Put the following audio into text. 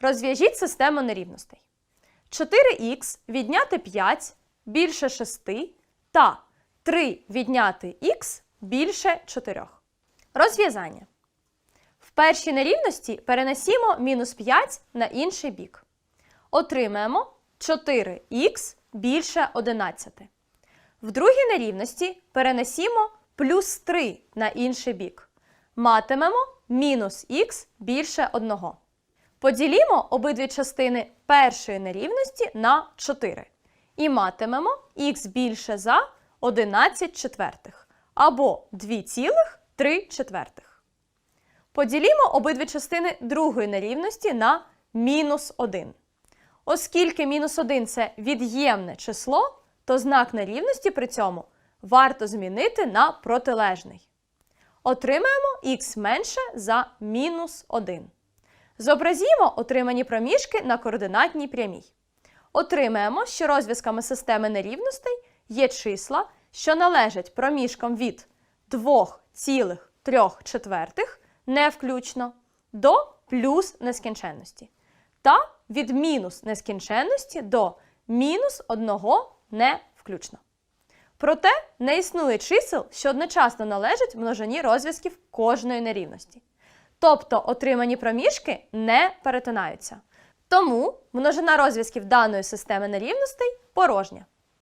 Розв'яжіть систему нерівностей. 4х відняти 5 більше 6 та 3 відняти х більше 4. Розв'язання. В першій нерівності перенесімо мінус 5 на інший бік. Отримаємо 4х більше 11. В другій нерівності перенесімо плюс 3 на інший бік. Матимемо мінус х більше 1. Поділімо обидві частини першої нерівності на 4 і матимемо х більше за 11 четвертих або 2,3 четвертих. Поділімо обидві частини другої нерівності на мінус 1. Оскільки мінус 1 це від'ємне число, то знак нерівності при цьому варто змінити на протилежний. Отримаємо х менше за мінус 1. Зобразімо отримані проміжки на координатній прямій. Отримаємо, що розв'язками системи нерівностей є числа, що належать проміжкам від 2,3 четвертих не включно до плюс нескінченності та від мінус нескінченності до мінус 1 не включно. Проте не існує чисел, що одночасно належать множині розв'язків кожної нерівності. Тобто отримані проміжки не перетинаються. Тому множина розв'язків даної системи нерівностей порожня.